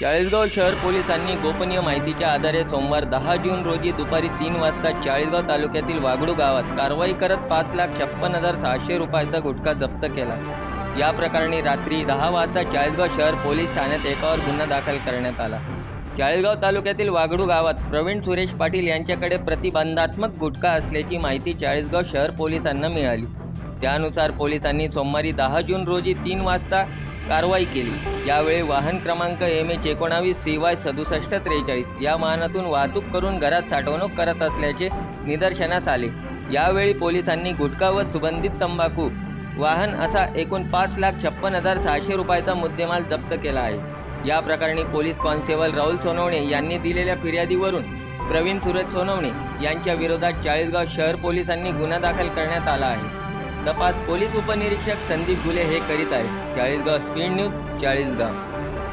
चाळीसगाव शहर पोलिसांनी गोपनीय माहितीच्या आधारे सोमवार दहा जून रोजी दुपारी तीन वाजता चाळीसगाव तालुक्यातील वागडू गावात कारवाई करत पाच लाख छप्पन हजार सहाशे रुपयाचा गुटखा जप्त केला. या प्रकरणी रात्री दहा वाजता चाळीसगाव शहर पोलीस ठाण्यात एकावर गुन्हा दाखल करण्यात आला. चाळीसगाव तालुक्यातील वागडू गावात प्रवीण सुरेश पाटील यांच्याकडे प्रतिबंधात्मक गुटखा असल्याची माहिती चाळीसगाव शहर पोलिसांना मिळाली. त्यानुसार पोलिसांनी सोमवारी दहा जून रोजी तीन वाजता कारवाई केली. यावेळी वाहन क्रमांक एम एच एकोणावीस सी वाय सदुसष्ट त्रेचाळीस या वाहनातून वाहतूक करून घरात साठवणूक करत असल्याचे निदर्शनास आले. यावेळी पोलिसांनी गुटखा व सुगंधित तंबाखू वाहन असा एकूण पाच लाख छप्पन हजार सहाशे रुपयाचा मुद्देमाल जप्त केला आहे. या प्रकरणी पोलीस कॉन्स्टेबल राहुल सोनवणे यांनी दिलेल्या फिर्यादीवरून प्रवीण सुरज सोनवणे यांच्या विरोधात चाळीसगाव शहर पोलिसांनी गुन्हा दाखल करण्यात आला आहे. तपास पोलीस उपनिरीक्षक संदीप गुले हे करीत आहेत. Chalisgaon speed news Chalisgaon.